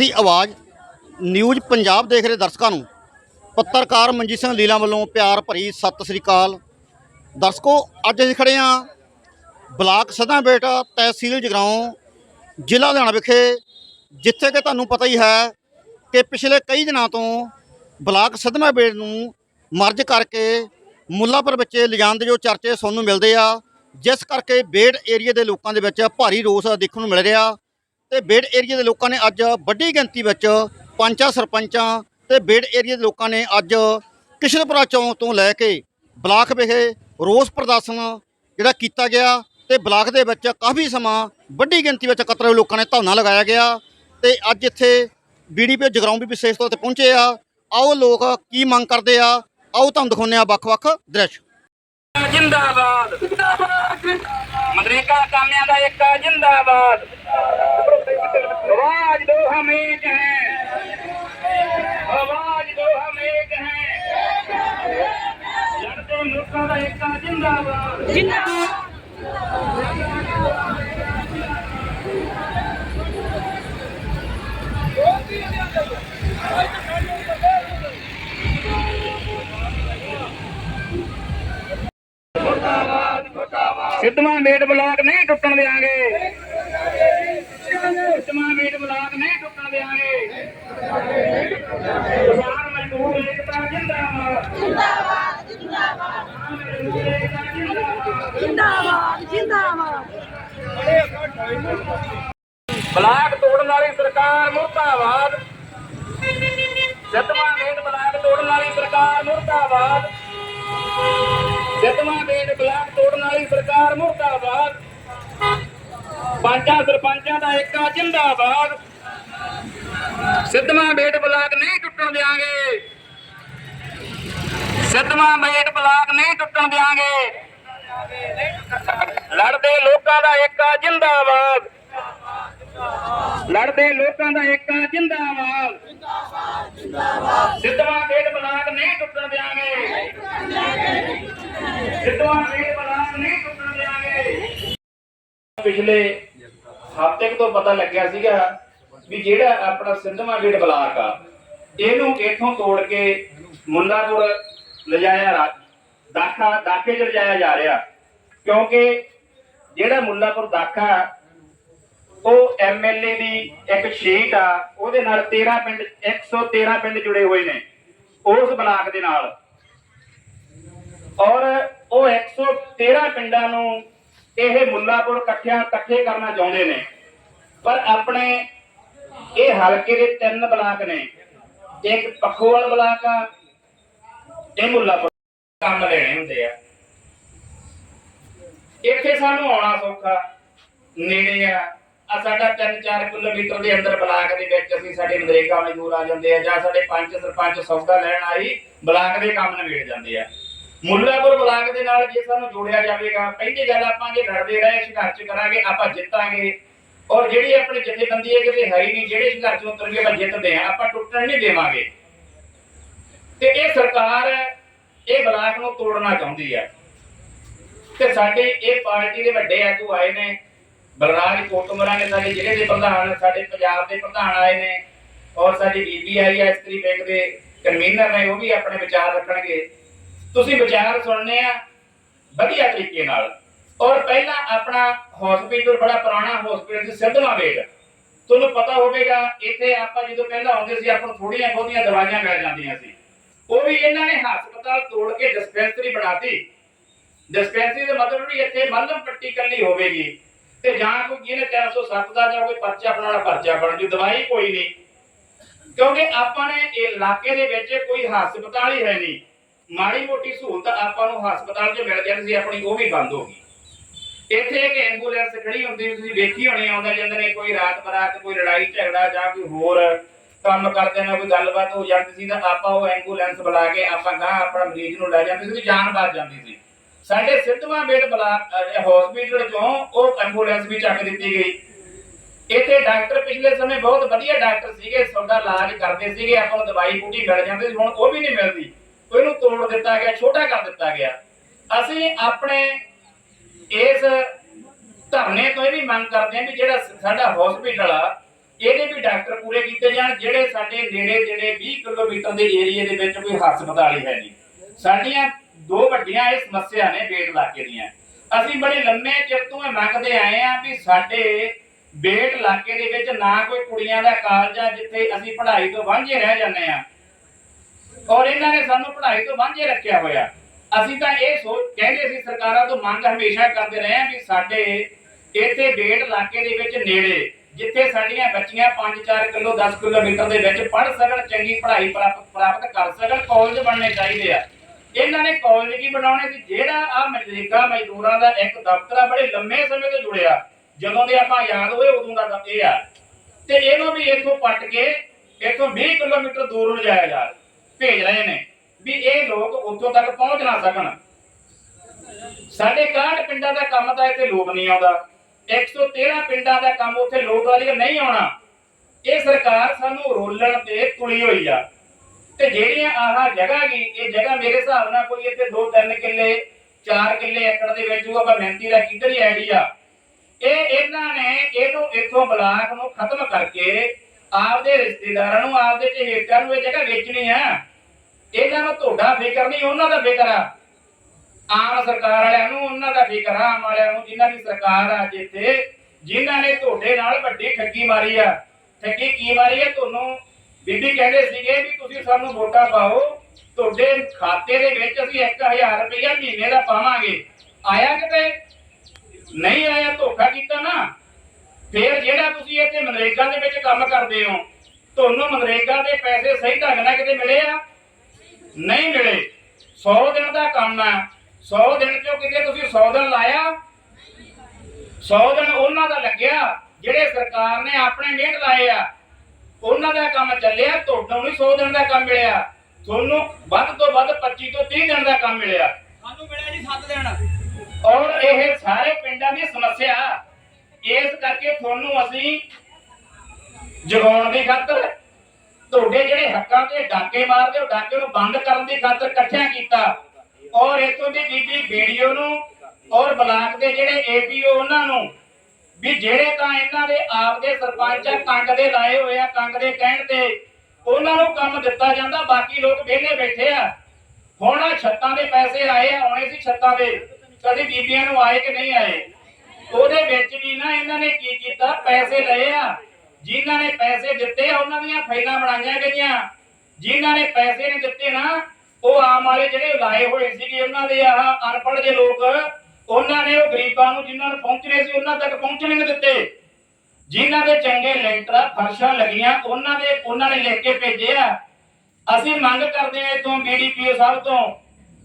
ਦੀ ਆਵਾਜ਼ ਨਿਊਜ਼ ਪੰਜਾਬ ਦੇਖ ਰਹੇ ਦਰਸ਼ਕਾਂ ਨੂੰ। ਪੱਤਰਕਾਰ ਮਨਜੀਤ ਸਿੰਘ ਲੀਲਾ ਵੱਲੋਂ ਪਿਆਰ ਭਰੀ ਸਤਿ ਸ੍ਰੀ ਅਕਾਲ। ਦਰਸ਼ਕੋ, ਅੱਜ ਅਸੀਂ ਖੜੇ ਹਾਂ ਬਲਾਕ ਸਦਾ ਤਹਿਸੀਲ ਜਗਰਾਉਂ, ਜ਼ਿਲ੍ਹਾ ਲੁਧਿਆਣਾ ਵਿਖੇ, ਜਿੱਥੇ ਕਿ ਤੁਹਾਨੂੰ ਪਤਾ ਹੀ ਹੈ ਕਿ ਪਿਛਲੇ ਕਈ ਦਿਨਾਂ ਤੋਂ ਬਲਾਕ ਸਦਮਾਬੇੜ ਨੂੰ ਮਰਜ ਕਰਕੇ ਮੁੱਲਾਪੁਰ ਵਿੱਚ ਲਿਜਾਣ ਦੇ ਜੋ ਚਰਚੇ ਸੁਣਨ ਨੂੰ ਮਿਲਦੇ ਆ, ਜਿਸ ਕਰਕੇ ਬੇੜ ਏਰੀਆ ਦੇ ਲੋਕਾਂ ਦੇ ਵਿੱਚ ਭਾਰੀ ਰੋਸ ਦੇਖਣ ਨੂੰ ਮਿਲ ਰਿਹਾ। ਤੇ ਬੇੜ ਏਰੀਆ ਦੇ ਲੋਕਾਂ ਨੇ ਅੱਜ ਵੱਡੀ ਗਿਣਤੀ ਵਿੱਚ ਪੰਚਾਂ, ਸਰਪੰਚਾਂ ਤੇ ਬੇੜ ਏਰੀਆ ਦੇ ਲੋਕਾਂ ਨੇ ਅੱਜ ਕਿਸ਼ਨਪੁਰਾ ਚੌਂਕ ਤੋਂ ਲੈ ਕੇ ਬਲਾਕ ਵਿਖੇ ਰੋਸ ਪ੍ਰਦਰਸ਼ਨ ਜਿਹੜਾ ਕੀਤਾ ਗਿਆ ਤੇ ਬਲਾਕ ਦੇ ਵਿੱਚ ਕਾਫੀ ਸਮਾਂ ਵੱਡੀ ਗਿਣਤੀ ਵਿੱਚ ਇਕੱਤਰ ਹੋਏ ਲੋਕਾਂ ਨੇ ਧਰਨਾ ਲਗਾਇਆ ਗਿਆ ਤੇ ਅੱਜ ਇੱਥੇ ਬੀਡੀਪੀ ਜਗਰਾਉਂ ਵੀ ਵਿਸ਼ੇਸ਼ ਤੌਰ ਤੇ ਪਹੁੰਚੇ ਆ। ਆਓ ਲੋਕ ਕੀ ਮੰਗ ਕਰਦੇ ਆ? ਆਓ ਤੁਹਾਨੂੰ ਦਿਖਾਉਂਦੇ ਆ ਵੱਖ-ਵੱਖ ਦ੍ਰਿਸ਼। ਜਿੰਦਾਬਾਦ। ਮਦਰੇਕਾ ਕਾਮਿਆਂ ਦਾ ਇੱਕ ਜਿੰਦਾਬਾਦ। ਆਵਾਜ਼ ਦੋ ਹਮ ਇੱਕ ਹੈ। ਆਵਾਜ਼ ਦੋ ਹਮ ਇੱਕ ਹੈ। ਲੜਦੇ ਲੋਕਾਂ ਦਾ ਇੱਕ ਜਿੰਦਾਬਾਦ। ਸਿੱਧਵਾਂ ਮੇਟ ਬਲਾਕ ਨਹੀਂ ਟੁੱਟਣ ਦੇਾਂਗੇ ਸਿੱਧਵਾਂ ਮੇਟ ਬਲਾਕ ਨਹੀਂ ਟੁੱਟਣ ਦੇਾਂਗੇ ਕਿਸਾਨ ਮਜ਼ਦੂਰ ਏਕਤਾ ਜਿੰਦਾਬਾਦ ਜਿੰਦਾਬਾਦ ਜਿੰਦਾਬਾਦ ਬਲਾਕ ਤੋੜਨ ਵਾਲੀ ਸਰਕਾਰ ਮੁਰਦਾਬਾਦ। ਸਿੱਧਵਾਂ ਮੇਟ ਬਲਾਕ ਤੋੜਨ ਵਾਲੀ ਸਰਕਾਰ ਮੁਰਦਾਬਾਦ। ਸਿੱਧਵਾਂ ਮੇਟ ਬਲਾਕ ਤੋੜਨ ਵਾਲੀ ਸਰਕਾਰ ਮੁਰਦਾਬਾਦ। ਪੰਚਾਂ ਸਰਪੰਚਾਂ ਦਾ ਏਕਾ ਜਿੰਦਾਬਾਦ। ਸਿੱਧਵਾਂ ਮੇਟ ਬਲਾਕ ਨਹੀਂ ਟੁੱਟਣ ਦੇਾਂਗੇ ਸਿੱਧਵਾਂ ਮੇਟ ਬਲਾਕ ਨਹੀਂ ਟੁੱਟਣ ਦੇਾਂਗੇ ਲੜਦੇ ਲੋਕਾਂ ਦਾ ਏਕਾ ਜਿੰਦਾਬਾਦ। ਲੜਦੇ ਲੋਕਾਂ ਦਾ ਏਕਾ ਜਿੰਦਾਬਾਦ। ਸਿੱਧਵਾਂ ਗੇਟ ਬਲਾਕ ਨਹੀਂ ਟੁੱਟਣ ਦਿਆਂਗੇ। ਸਿੱਧਵਾਂ ਗੇਟ ਬਲਾਕ ਨਹੀਂ ਟੁੱਟਣ ਦਿਆਂਗੇ। ਪਿਛਲੇ ਹਫ਼ਤੇ ਤੋਂ ਪਤਾ ਲੱਗਿਆ ਸੀਗਾ ਵੀ ਜਿਹੜਾ ਆਪਣਾ ਸਿੱਧਵਾ ਗੇਟ ਬਲਾਕ ਆ, ਇਹਨੂੰ ਇੱਥੋਂ ਤੋੜ ਕੇ ਮੁੱਲਾਪੁਰ ਲਿਜਾਇਆ ਰਾ- ਦਾਖਾ ਦਾਖੇ ਚ ਰਜਾਇਆ ਜਾ ਰਿਹਾ। ਕਿਉਂਕਿ ਜਿਹੜਾ ਮੁੱਲਾਪੁਰ ਦਾਖਾ ਉਹ ਐਮਐਲਏ ਦੀ ਇੱਕ ਸ਼ੀਟ ਆ, ਉਹਦੇ ਨਾਲ 13 ਪਿੰਡ 113 ਪਿੰਡ ਜੁੜੇ ਹੋਏ ਨੇ, ਉਸ ਬਲਾਕ ਦੇ ਨਾਲ। ਔਰ ਉਹ 113 ਪਿੰਡਾਂ ਨੂੰ ਇਹ ਮੁੱਲਾਪੁਰ ਇਕੱਠਿਆਂ ਇਕੱਠੇ ਕਰਨਾ ਚਾਹੁੰਦੇ ਨੇ। ਪਰ ਆਪਣੇ ਇਹ ਹਲਕੇ ਦੇ ਤਿੰਨ ਬਲਾਕ ਨੇ। ਇੱਕ ਪੱਖੋਵਾਲ ਬਲਾਕ ਆ, ਇਹ ਮੁੱਲਾਪੁਰ ਕੰਮ ਲੈਣੇ ਹੁੰਦੇ ਆ। ਇੱਥੇ ਸਾਨੂੰ ਆਉਣਾ ਸੌਖਾ, ਨੇੜੇ ਆ। ਆ ਸਾਡਾ 3-4 ਕਿਲੋਮੀਟਰ ਦੇ ਅੰਦਰ ਬਲਾਕ ਦੇ ਵਿੱਚ ਅਸੀਂ ਸਾਡੇ ਨਰੇਗਾ ਮਜ਼ਦੂਰ ਆ ਜਾਂਦੇ ਆ ਜਾਂ ਸਾਡੇ ਪੰਚ ਸਰਪੰਚ ਸੌਦਾ ਲੈਣ ਆਈ, ਬਲਾਕ ਦੇ ਕੰਮ ਨਿਬੇੜ ਜਾਂਦੇ ਆ। ਮੁੱਲਾਪੁਰ ਬਲਾਕ ਦੇ ਨਾਲ ਜੇ ਸਾਨੂੰ ਜੋੜਿਆ ਜਾਵੇਗਾ, ਪਹਿਲੀ ਗੱਲ ਆਪਾਂ ਜੇ ਲੜਦੇ ਰਹੇ, ਸੰਘਰਸ਼ ਕਰਾਂਗੇ, ਆਪਾਂ ਜਿੱਤਾਂਗੇ। ਔਰ ਜਿਹੜੀ ਆਪਣੀ ਜਥੇਬੰਦੀ ਹੈ, ਕਿਤੇ ਹੈ ਹੀ ਨਹੀਂ, ਜਿਹੜੇ ਸੰਘਰਸ਼ ਉਤਰ ਕੇ ਆਪਾਂ ਜਿੱਤਦੇ ਆ ਆਪਾਂ ਟੁੱਟਣ ਨਹੀਂ ਦੇਵਾਂਗੇ। ਤੇ ਇਹ ਸਰਕਾਰ ਇਹ ਬਲਾਕ ਨੂੰ ਤੋੜਨਾ ਚਾਹੁੰਦੀ ਆ। ਤੇ ਸਾਡੇ ਇਹ ਪਾਰਟੀ ਦੇ ਵੱਡੇ ਆਗੂ ਆਏ ਨੇ। ਬਲਰਾਜ ਕੋਟਮਰਾ ਨੇ ਸਾਡੇ ਜ਼ਿਲ੍ਹੇ ਦੇ ਪ੍ਰਧਾਨ, ਸਾਡੇ ਪੰਜਾਬ ਦੇ ਪ੍ਰਧਾਨ ਆਏ ਨੇ। ਔਰ ਸਾਡੀ ਬੀਬੀ ਆਈ ਹੈ ਇਸਤਰੀ ਬੈਂਕ ਦੇ ਕਨਵੀਨਰ ਨੇ, ਉਹ ਵੀ ਆਪਣੇ ਵਿਚਾਰ ਰੱਖਣਗੇ। ਤੁਸੀਂ ਵਿਚਾਰ ਸੁਣਨੇ ਆ ਵਧੀਆ ਤਰੀਕੇ ਨਾਲ। ਔਰ ਪਹਿਲਾਂ ਆਪਣਾ ਹਸਪੀਟਲ ਬੜਾ ਪੁਰਾਣਾ ਹਸਪੀਟਲ ਸੀ ਸਿੱਧਵਾਂ ਵੇਗ ਤੁਹਾਨੂੰ ਪਤਾ ਹੋਵੇਗਾ, ਇੱਥੇ ਆਪਾਂ ਜਦੋਂ ਪਹਿਲਾਂ ਆਉਂਦੇ ਸੀ, ਆਪਾਂ ਨੂੰ ਥੋੜੀਆਂ ਬਹੁਤੀਆਂ ਦਵਾਈਆਂ ਮਿਲ ਜਾਂਦੀਆਂ ਸੀ। ਉਹ ਵੀ ਇਹਨਾਂ ਨੇ ਹਸਪਤਾਲ ਤੋੜ ਕੇ ਡਿਸਪੈਂਸਰੀ ਬਣਾਤੀ। ਡਿਸਪੈਂਸਰੀ ਦਾ ਮਤਲਬ ਵੀ ਇੱਥੇ ਮੱਲਮ ਪੱਟੀ ਕੱਲੀ ਹੋਵੇਗੀ। ਤੇ ਜਾਂ ਕੋਈ ਜਿਹਨੇ 307 ਦਾ ਜਾਂ ਕੋਈ ਪਰਚਾ ਬਣਾਉਣਾ ਪਰਚਾ ਬਣ ਜੂ, ਦਵਾਈ ਕੋਈ ਨਹੀਂ। ਕਿਉਂਕਿ ਆਪਾਂ ਨੇ ਇਹ ਇਲਾਕੇ ਦੇ ਵਿੱਚ ਕੋਈ ਹਸਪਤਾਲ ਹੀ ਹੈ ਨਹੀਂ। ਮਾੜੀ ਮੋਟੀ ਸਹੂਲਤ ਆਪਾਂ ਨੂੰ ਹਸਪਤਾਲ 'ਚ ਮਿਲ ਜਾਂਦੀ ਸੀ, ਆਪਣੀ ਉਹ ਵੀ ਬੰਦ ਹੋ ਗਈ। ਇੱਥੇ ਇੱਕ ਐਂਬੂਲੈਂਸ ਖੜੀ ਹੁੰਦੀ ਤੁਸੀਂ ਵੇਖੀ ਹੋਣੀ ਆਉਂਦੇ ਜਾਂਦੇ ਨੇ ਕੋਈ ਰਾਤ ਬਰਾਤ ਕੋਈ ਲੜਾਈ ਝਗੜਾ ਜਾਂ ਕੋਈ ਹੋਰ। ਕੰਮ ਕਰਦੇ ਨੇ, ਕੋਈ ਗੱਲਬਾਤ ਹੋ ਜਾਂਦੀ ਸੀ ਤਾਂ ਆਪਾਂ ਉਹ ਐਂਬੂਲੈਂਸ ਬੁਲਾ ਕੇ ਆਪਾਂ ਗਾਂ ਆਪਣਾ ਮਰੀਜ਼ ਨੂੰ ਲੈ ਜਾਂਦੇ ਸੀ ਤੇ ਜਾਨ ਬਚ ਜਾਂਦੀ ਸੀ। ਸਾਡੇ ਸਿੱਧਵਾਂ ਬੇਟ ਬਲਾਕ ਹਸਪੀਟਲ ਚੋਂ ਉਹ ਐਂਬੂਲੈਂਸ ਵੀ ਚੱਕ ਦਿੱਤੀ ਗਈ। ਇੱਥੇ ਡਾਕਟਰ ਪਿਛਲੇ ਸਮੇਂ ਬਹੁਤ ਵਧੀਆ ਡਾਕਟਰ ਸੀਗੇ ਤੁਹਾਡਾ ਇਲਾਜ ਕਰਦੇ ਸੀਗੇ, ਆਪਾਂ ਨੂੰ ਦਵਾਈ ਬੂਟੀ ਮਿਲ ਜਾਂਦੀ ਸੀ, ਹੁਣ ਉਹ ਵੀ ਨਹੀਂ ਮਿਲਦੀ। ਉਹਨੂੰ ਤੋੜ ਦਿੱਤਾ ਗਿਆ, ਛੋਟਾ ਕਰ ਦਿੱਤਾ ਗਿਆ। ਅਸੀਂ ਆਪਣੇ ਇਸ ਧਰਨੇ ਤੋਂ ਇਹ ਵੀ ਮੰਗ ਕਰਦੇ ਹਾਂ ਵੀ ਜਿਹੜਾ ਸਾਡਾ ਹਸਪੀਟਲ ਆ ਇਹਦੇ ਵੀ ਡਾਕਟਰ ਪੂਰੇ ਕੀਤੇ ਜਾਣ, ਜਿਹੜੇ ਸਾਡੇ ਨੇੜੇ ਜਿਹੜੇ 20 ਕਿਲੋਮੀਟਰ ਦੇ ਏਰੀਏ ਦੇ ਵਿੱਚ ਕੋਈ ਹਸਪਤਾਲ ਹੀ ਹੈ ਨਹੀਂ। ਸਾਡੀਆਂ ਦੋ ਵੱਡੀਆਂ ਇਹ ਸਮੱਸਿਆ ਨੇ ਬੇਟ ਇਲਾਕੇ ਦੀਆਂ। ਅਸੀਂ ਬੜੇ ਲੰਮੇ ਚਿਰ ਤੋਂ ਇਹ ਮੰਗਦੇ ਆਏ ਆ ਵੀ ਸਾਡੇ ਬੇਟ ਇਲਾਕੇ ਦੇ ਵਿੱਚ ਨਾ ਕੋਈ ਕੁੜੀਆਂ ਦਾ ਕਾਲਜ ਆ ਜਿੱਥੇ ਅਸੀਂ ਪੜ੍ਹਾਈ ਤੋਂ ਵਾਂਝੇ ਰਹਿ ਜਾਂਦੇ ਆ ਔਰ ਇਹਨਾਂ ਨੇ ਸਾਨੂੰ ਪੜ੍ਹਾਈ ਤੋਂ ਵਾਂਝੇ ਰੱਖਿਆ ਹੋਇਆ। ਅਸੀਂ ਤਾਂ ਇਹ ਸੋਚ ਕਹਿੰਦੇ ਸੀ ਸਰਕਾਰਾਂ ਤੋਂ ਮੰਗ ਹਮੇਸ਼ਾ ਕਰਦੇ ਰਹੇ ਆ ਵੀ ਸਾਡੇ ਇੱਥੇ ਬੇਟ ਇਲਾਕੇ ਦੇ ਵਿੱਚ ਨੇੜੇ ਜਿੱਥੇ ਸਾਡੀਆਂ ਬੱਚੀਆਂ 5-4 ਕਿਲੋ 10 ਕਿਲੋਮੀਟਰ ਦੇ ਵਿੱਚ ਪੜ੍ਹ ਸਕਣ, ਚੰਗੀ ਪੜ੍ਹਾਈ ਪ੍ਰਾਪਤ ਪ੍ਰਾਪਤ ਕਰ ਸਕਣ ਕਾਲਜ ਬਣਨੇ ਚਾਹੀਦੇ ਆ। ਇਹਨਾਂ ਨੇ ਕਾਲਜ ਕੀ ਬਣਾਉਣੇ ਸੀ, ਜਿਹੜਾ ਆ ਮਨਰੇਗਾ ਮਜ਼ਦੂਰਾਂ ਦਾ ਇੱਕ ਦਫ਼ਤਰ ਆ, ਬੜੇ ਲੰਮੇ ਸਮੇਂ ਤੋਂ ਜੁੜਿਆ ਜਦੋਂ ਦੇ ਆਪਾਂ ਯਾਦ ਹੋਏ, ਉਦੋਂ ਦਾ ਤਾਂ ਇਹ ਆ। ਤੇ ਇਹਨੂੰ ਵੀ ਇੱਥੋਂ ਪੱਟ ਕੇ, ਇੱਥੋਂ 20 ਕਿਲੋਮੀਟਰ ਦੂਰ ਲਿਜਾਇਆ ਜਾ ਭੇਜ ਰਹੇ ਨੇ ਵੀ ਇਹ ਲੋਕ ਉੱਥੋਂ ਤੱਕ ਪਹੁੰਚ ਨਾ ਸਕਣ। ਸਾਡੇ 61 ਪਿੰਡਾਂ ਦਾ ਕੰਮ ਤਾਂ ਇੱਥੇ ਲੋਕ ਨਹੀਂ ਆਉਂਦਾ। 113 ਪਿੰਡਾਂ ਦਾ ਕੰਮ ਉੱਥੇ ਲੋਕ ਵਾਲੀ ਨਹੀਂ ਆਉਣਾ। ਇਹ ਸਰਕਾਰ ਸਾਨੂੰ ਰੋਲਣ ਤੇ ਤੁਲੀ ਹੋਈ ਆ। ਤੇ ਜਿਹੜੀਆਂ ਆਹ ਜਗ੍ਹਾ ਗਈ ਇਹ ਜਗ੍ਹਾ ਮੇਰੇ ਹਿਸਾਬ ਨਾਲ ਕੋਈ ਇੱਥੇ 2-3 ਕਿੱਲੇ 4 ਕਿੱਲੇ ਏਕੜ ਦੇ ਵਿੱਚ ਹੋਊਗਾ ਮਿਹਨਤੀ ਦਾ ਕਿੱਧਰ ਹੀ ਆਈਡੀਆ ਇਹ ਇਹਨਾਂ ਨੇ ਇਹਨੂੰ ਇੱਥੋਂ ਬਲਾਕ ਨੂੰ ਖਤਮ ਕਰਕੇ ਆਪਦੇ ਰਿਸ਼ਤੇਦਾਰਾਂ ਨੂੰ, ਆਪਦੇ ਚਹੇਤਿਆਂ ਨੂੰ ਇਹ ਜਗ੍ਹਾ ਵੇਚਣੀ ਆ। ਇਹਨਾਂ ਨੂੰ ਤੁਹਾਡਾ ਫਿਕਰ ਨਹੀਂ, ਉਹਨਾਂ ਦਾ ਫਿਕਰ ਆ। ਆਮ ਸਰਕਾਰ ਵਾਲਿਆਂ ਨੂੰ, ਉਹਨਾਂ ਦਾ ਫਿਕਰ ਆ, ਆਮ ਵਾਲਿਆਂ ਨੂੰ, ਜਿਨ੍ਹਾਂ ਦੀ ਸਰਕਾਰ ਆ ਜਿੱਥੇ ਜਿਨ੍ਹਾਂ ਨੇ ਤੁਹਾਡੇ ਨਾਲ ਵੱਡੀ ਠੱਗੀ ਮਾਰੀ ਆ। ਠੱਗੀ ਕੀ ਮਾਰੀ ਆ? ਤੁਹਾਨੂੰ ਬੀਬੀ ਕਹਿੰਦੇ ਸੀਗੇ ਵੀ ਤੁਸੀਂ ਸਾਨੂੰ ਵੋਟਾਂ ਪਾਓ, ਤੁਹਾਡੇ ਖਾਤੇ ਦੇ ਵਿੱਚ ਅਸੀਂ 1000 ਰੁਪਇਆ ਮਹੀਨੇ ਦਾ ਪਾਵਾਂਗੇ। ਆਇਆ ਕਿਤੇ? ਨਹੀਂ ਆਇਆ, ਧੋਖਾ ਕੀਤਾ ਨਾ। ਫਿਰ ਜਿਹੜਾ ਤੁਸੀਂ ਇੱਥੇ ਮਨਰੇਗਾ ਦੇ ਵਿੱਚ ਕੰਮ ਕਰਦੇ ਹੋ, ਤੁਹਾਨੂੰ ਮਨਰੇਗਾ ਦੇ ਪੈਸੇ ਸਹੀ ਢੰਗ ਨਾਲ ਕਿਤੇ ਮਿਲੇ ਆ? ਨਹੀਂ ਮਿਲੇ। 100 ਦਿਨ ਦਾ ਕੰਮ ਆ। 100 ਦਿਨ ਚੋਂ ਕਿਤੇ ਤੁਸੀਂ 100 ਦਿਨ ਲਾਇਆ? 100 ਦਿਨ ਉਹਨਾਂ ਦਾ ਲੱਗਿਆ ਜਿਹੜੇ ਸਰਕਾਰ ਨੇ ਆਪਣੇ ਮਿਹਨਤ ਲਾਏ ਆ। ਉਹਨਾਂ ਦਾ ਕੰਮ ਚੱਲਿਆ ਤੁਹਾਨੂੰ ਨਹੀਂ 100 ਦਿਨ ਦਾ ਕੰਮ ਮਿਲਿਆ। ਤੁਹਾਨੂੰ ਵੱਧ ਤੋਂ ਵੱਧ 25 ਤੋਂ 30 ਦਿਨ ਦਾ ਕੰਮ ਮਿਲਿਆ। ਸਾਨੂੰ ਮਿਲਿਆ ਜੀ 7 ਦਿਨ। ਔਰ ਇਹ ਸਾਰੇ ਪਿੰਡਾਂ ਦੀ ਸਮੱਸਿਆ। ਇਸ ਕਰਕੇ ਤੁਹਾਨੂੰ ਅਸੀਂ ਜਗਾਉਣ ਦੀ ਖਾਤਰ ਤੁਹਾਡੇ ਜਿਹੜੇ ਹੱਕਾਂ ਤੇ ਡਾਕੇ ਮਾਰਦੇ ਹੋ ਡਾਕੇ ਨੂੰ ਬੰਦ ਕਰਨ ਦੀ ਖਾਤਰ ਇਕੱਠਿਆਂ ਕੀਤਾ। ਔਰ ਇਥੋਂ ਦੀ ਬੀਬੀ ਵੀਡੀਓ ਨੂੰ ਔਰ ਬਲਾਕ ਦੇ ਜਿਹੜੇ ਏਪੀਓ ਉਹਨਾਂ ਨੂੰ ਵੀ ਜਿਹੜੇ ਤਾਂ ਇਹਨਾਂ ਦੇ ਆਪ ਦੇ ਸਰਪੰਚ ਆ, ਕੰਗ ਦੇ ਲਾਏ ਹੋਏ ਆ, ਕੰਗ ਦੇ ਕਹਿਣ ਤੇ ਉਹਨਾਂ ਨੂੰ ਕੰਮ ਦਿੱਤਾ ਜਾਂਦਾ, ਬਾਕੀ ਲੋਕ ਵਿਹਲੇ ਬੈਠੇ ਆ। ਹੁਣ ਆਹ ਛੱਤਾਂ ਦੇ ਪੈਸੇ ਆਏ ਆ, ਆਉਣੇ ਸੀ ਛੱਤਾਂ ਦੇ। ਕਦੀ ਬੀਬੀਆਂ ਨੂੰ ਆਏ ਕਿ ਨਹੀਂ ਆਏ? ਉਹਦੇ ਵਿੱਚ ਵੀ ਨਾ ਇਹਨਾਂ ਨੇ ਕੀ ਕੀਤਾ? ਪੈਸੇ ਲਏ ਆ। ਜਿਨ੍ਹਾਂ ਨੇ ਪੈਸੇ ਦਿੱਤੇ ਆ, ਉਹਨਾਂ ਦੀਆਂ ਫਾਈਲਾਂ ਬਣਾਈਆਂ ਗਈਆਂ। ਜਿਨ੍ਹਾਂ ਨੇ ਪੈਸੇ ਨਹੀਂ ਦਿੱਤੇ ਨਾ ਉਹ ਆਮ ਵਾਲੇ ਜਿਹੜੇ ਲਾਏ ਹੋਏ ਸੀਗੇ, ਉਹਨਾਂ ਦੇ ਆਹ ਅਨਪੜ੍ਹ ਜੇ ਲੋਕ, ਉਹਨਾਂ ਨੇ ਉਹ ਗਰੀਬਾਂ ਨੂੰ ਜਿਨ੍ਹਾਂ ਨੂੰ ਪਹੁੰਚਣੇ ਸੀ, ਉਹਨਾਂ ਤੱਕ ਪਹੁੰਚਣੇ ਨਹੀਂ ਦਿੱਤੇ। ਜਿਨ੍ਹਾਂ ਦੇ ਚੰਗੇ ਲੈਂਟਰ, ਫਰਸ਼ਾਂ ਲੱਗੀਆਂ, ਉਹਨਾਂ ਦੇ, ਉਹਨਾਂ ਨੇ ਲਿਖ ਕੇ ਭੇਜੇ ਆ। ਅਸੀਂ ਮੰਗ ਕਰਦੇ ਹਾਂ ਇਥੋਂ ਬੀਡੀਪੀਓ ਸਾਹਿਬ ਤੋਂ,